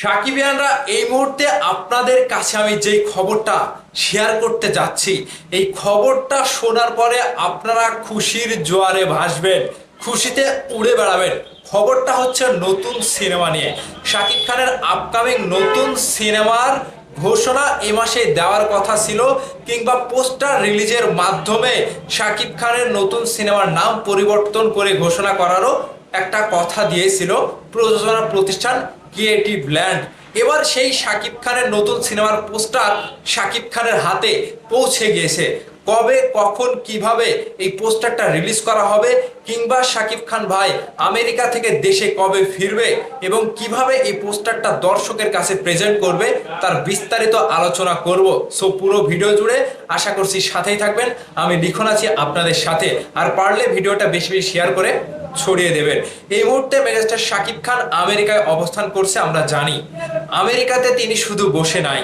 সাকিবিয়ানরা এই মুহূর্তে আপনাদের কাছে আমি যেই খবরটা শেয়ার করতে যাচ্ছি, এই খবরটা শোনার পরে আপনারা খুশির জোয়ারে ভাসবেন, খুশিতে উড়ে বেড়াবেন। খবরটা হচ্ছে নতুন সিনেমা নিয়ে। শাকিব খানের আপকামিং নতুন সিনেমার ঘোষণা এ মাসে দেওয়ার কথা ছিল, কিংবা পোস্টার রিলিজের মাধ্যমে শাকিব খানের নতুন সিনেমার নাম পরিবর্তন করে ঘোষণা করারও একটা কথা দিয়েছিল প্রযোজনা প্রতিষ্ঠান ক্রিয়েটিভ ল্যান্ড। এবার সেই শাকিব খানের নতুন সিনেমার পোস্টার শাকিব খানের হাতে পৌঁছে গিয়েছে। কবে, কখন, কীভাবে এই পোস্টারটা রিলিজ করা হবে কিংবা শাকিব খান ভাই আমেরিকা থেকে দেশে কবে ফিরবে এবং কীভাবে এই পোস্টারটা দর্শকের কাছে প্রেজেন্ট করবে তার বিস্তারিত আলোচনা করব। সো পুরো ভিডিও জুড়ে আশা করছি সাথেই থাকবেন। আমি লিখন আছি আপনাদের সাথে। আর পারলে ভিডিওটা বেশি বেশি শেয়ার করে ছড়িয়ে দেবেন। এই মুহূর্তে মেগাস্টার শাকিব খান আমেরিকায় অবস্থান করছে, আমরা জানি। আমেরিকাতে তিনি শুধু বসে নাই।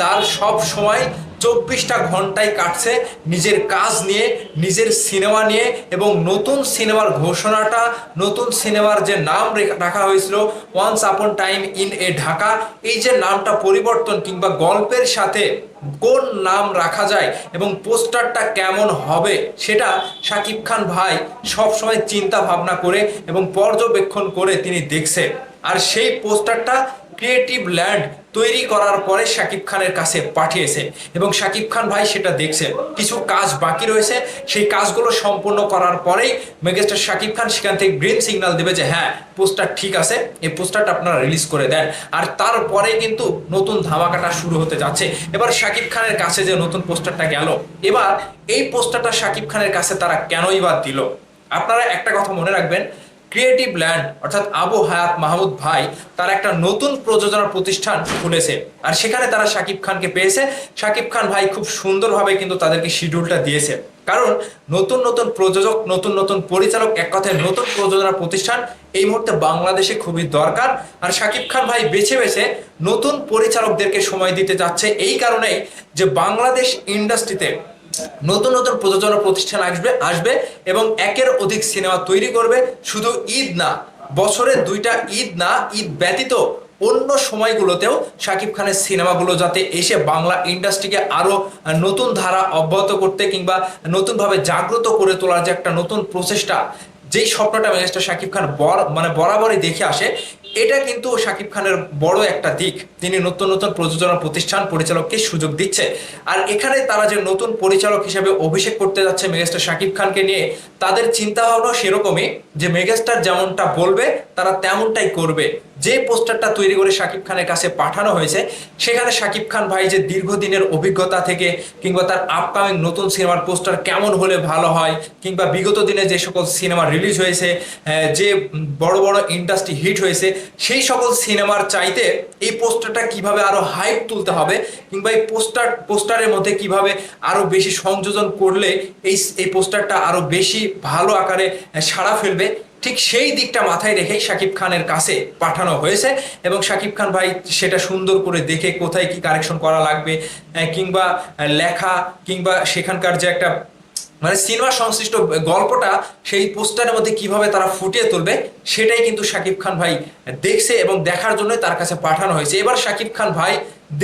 তার সব সময় চব্বিশটা ঘন্টায় কাটছে নিজের কাজ নিয়ে, নিজের সিনেমা নিয়ে এবং নতুন সিনেমার ঘোষণাটা, নতুন সিনেমার যে নাম রেখা- হয়েছিল once upon time in a Dhaka এই যে নামটা পরিবর্তন কিংবা গল্পের সাথে কোন নাম রাখা যায় এবং পোস্টারটা কেমন হবে সেটা শাকিব খান ভাই সবসময় চিন্তা ভাবনা করে এবং পর্যবেক্ষণ করে তিনি দেখছে। আর সেই পোস্টারটা ক্রিয়েটিভ ল্যান্ড তৈরি করার পরে শাকিব খানের কাছে পাঠিয়েছে। এবং শাকিব খান ভাই সেটা দেখছে। কিছু কাজ বাকি রয়েছে। সেই কাজগুলো সম্পূর্ণ করার পরেই মেগাস্টার শাকিব খান সেখান থেকে গ্রিন সিগন্যাল দেবে যে হ্যাঁ পোস্টার ঠিক আছে। এই পোস্টারটা আপনারা রিলিজ করে দেন। আর তারপরে কিন্তু নতুন ধামাকাটা শুরু হতে যাচ্ছে। এবার শাকিব খানের কাছে যে নতুন পোস্টারটা গেল, এবার এই পোস্টারটা শাকিব খানের কাছে তারা কেনই বা দিল? আপনারা একটা কথা মনে রাখবেন ক্রিয়েটিভ ল্যান্ড, অর্থাৎ আবু হায়াত মাহমুদ ভাই, তার একটা নতুন প্রযোজনা প্রতিষ্ঠান খুলেছে। আর সেখানে তারা শাকিব খানকে পেয়েছে। শাকিব খান ভাই খুব সুন্দরভাবে কিন্তু তাদেরকে শিডিউলটা দিয়েছে। কারণ নতুন নতুন প্রযোজক, নতুন নতুন পরিচালক, এক কথায় নতুন প্রযোজনা প্রতিষ্ঠান এই মুহূর্তে বাংলাদেশে খুবই দরকার। আর শাকিব খান ভাই বেছে বেছে নতুন পরিচালকদেরকে সময় দিতে যাচ্ছে এই কারণেই যে বাংলাদেশ ইন্ডাস্ট্রিতে নতুন নতুন প্রযোজনা প্রতিষ্ঠান আসবে আসবে এবং একের অধিক সিনেমা তৈরি করবে। শুধু ঈদ না, বছরে দুইটা ঈদ না, ঈদ ব্যতীত অন্য সময়গুলোতেও শাকিব খানের সিনেমাগুলো যাতে এসে বাংলা ইন্ডাস্ট্রিকে আরও নতুন ধারা অব্যাহত করতে কিংবা নতুনভাবে জাগ্রত করে তোলার যে একটা নতুন প্রচেষ্টা, যেই স্বপ্নটা মেগাস্টার শাকিব খান বর মানে বরাবরই দেখে আসে এটা কিন্তু শাকিব খানের বড় একটা দিক। তিনি নতুন নতুন প্রযোজনা প্রতিষ্ঠান পরিচালককে সুযোগ দিচ্ছে। আর এখানে তারা যে নতুন পরিচালক হিসেবে অভিষেক করতে যাচ্ছে মেগাস্টার শাকিব খানকে নিয়ে, তাদের চিন্তা ভাবনা সেরকমই যে মেগাস্টার যেমনটা বলবে, তারা তেমনটাই করবে। যে পোস্টারটা তৈরি করে শাকিব খানের কাছে পাঠানো হয়েছে, সেখানে শাকিব খান ভাই যে দীর্ঘদিনের অভিজ্ঞতা থেকে কিংবা তার আপকামিং নতুন সিনেমার পোস্টার কেমন হলে ভালো হয়, কিংবা বিগত দিনে যে সকল সিনেমা রিলিজ হয়েছে যে বড় বড় ইন্ডাস্ট্রি হিট হয়েছে, সেই সকল সিনেমার চাইতে এই পোস্টারটা কীভাবে আরও হাইপ তুলতে হবে, কিংবা এই পোস্টার, পোস্টারের মধ্যে কীভাবে আরও বেশি সংযোজন করলে এই এই পোস্টারটা আরও বেশি ভালো আকারে সাড়া ফেলবে ঠিক সেই দিকটা মাথায় রেখেই শাকিব খানের কাছে পাঠানো হয়েছে এবং শাকিব খান ভাই সেটা সুন্দর করে দেখে কোথায় কি কারেকশন করা লাগবে কিংবা লেখা, কিংবা সেখানকার যে একটা মানে সিনেমা সংশ্লিষ্ট গল্পটা, সেই পোস্টারের মধ্যে কীভাবে তারা ফুটিয়ে তুলবে, সেটাই কিন্তু শাকিব খান ভাই দেখছে এবং দেখার জন্য তার কাছে পাঠানো হয়েছে। এবার শাকিব খান ভাই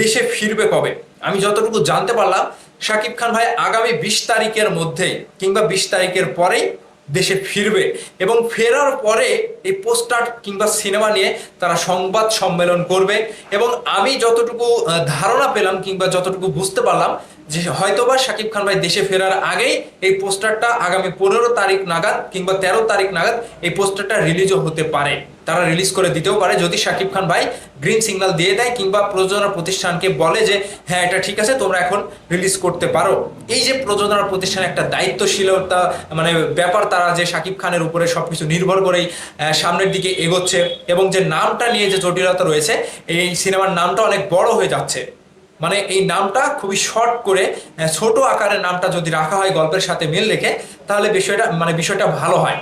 দেশে ফিরবে কবে? আমি যতটুকু জানতে পারলাম, শাকিব খান ভাই আগামী বিশ তারিখের মধ্যে কিংবা বিশ তারিখের পরেই দেশে ফিরবে এবং ফেরার পরে এই পোস্টার কিংবা সিনেমা নিয়ে তারা সংবাদ সম্মেলন করবে এবং আমি যতটুকু ধারণা পেলাম কিংবা যতটুকু বুঝতে পারলাম যে হয়তোবা শাকিব খান ভাই দেশে ফেরার আগেই এই পোস্টারটা আগামী পনেরো তারিখ নাগাদ কিংবা তেরো তারিখ নাগাদ এই পোস্টারটা রিলিজও হতে পারে। তারা রিলিজ করে দিতেও পারে। যদি শাকিব খান ভাই গ্রিন সিগন্যাল দিয়ে দেয় কিংবা প্রযোজনা প্রতিষ্ঠানকে বলে যে হ্যাঁ এটা ঠিক আছে, তোমরা এখন রিলিজ করতে পারো। এই যে প্রযোজনা প্রতিষ্ঠান একটা দায়িত্বশীলতা মানে ব্যাপার তারা যে শাকিব খানের উপরে সবকিছু নির্ভর করেই সামনের দিকে এগোচ্ছে এবং যে নামটা নিয়ে যে জটিলতা রয়েছে, এই সিনেমার নামটা অনেক বড় হয়ে যাচ্ছে। মানে এই নামটা খুবই শর্ট করে ছোট আকারের নামটা যদি রাখা হয় গল্পের সাথে মিল রেখে, তাহলে বিষয়টা মানে বিষয়টা ভালো হয়।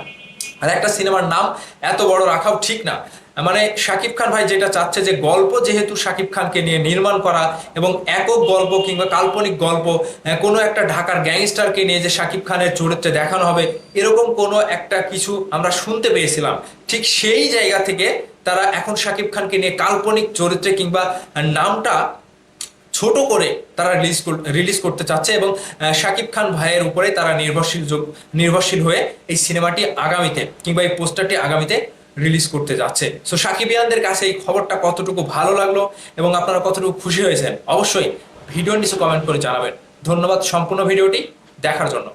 আর একটা সিনেমার নাম এত বড় রাখাও ঠিক না। মানে শাকিব খান ভাই যেটা চাচ্ছে যে গল্প যেহেতু শাকিব খানকে নিয়ে নির্মাণ করা এবং একক গল্প কিংবা কাল্পনিক গল্প কোনো একটা ঢাকার গ্যাংস্টারকে নিয়ে যে শাকিব খানের চরিত্রে দেখানো হবে, এরকম কোনো একটা কিছু আমরা শুনতে পেয়েছিলাম। ঠিক সেই জায়গা থেকে তারা এখন শাকিব খানকে নিয়ে কাল্পনিক চরিত্রে কিংবা নামটা ছোট করে তারা রিলিজ রিলিজ করতে চাচ্ছে এবং শাকিব খান ভাইয়ের উপরে তারা নির্ভরশীল নির্ভরশীল হয়ে এই সিনেমাটি আগামীতে কিংবা এই পোস্টারটি আগামীতে রিলিজ করতে যাচ্ছে। সো সাকিবিয়ানদের কাছে এই খবরটা কতটুকু ভালো লাগল এবং আপনারা কতটুকু খুশি হয়েছেন? অবশ্যই ভিডিও নিচে কমেন্ট করে জানাবেন। ধন্যবাদ সম্পূর্ণ ভিডিওটি দেখার জন্য।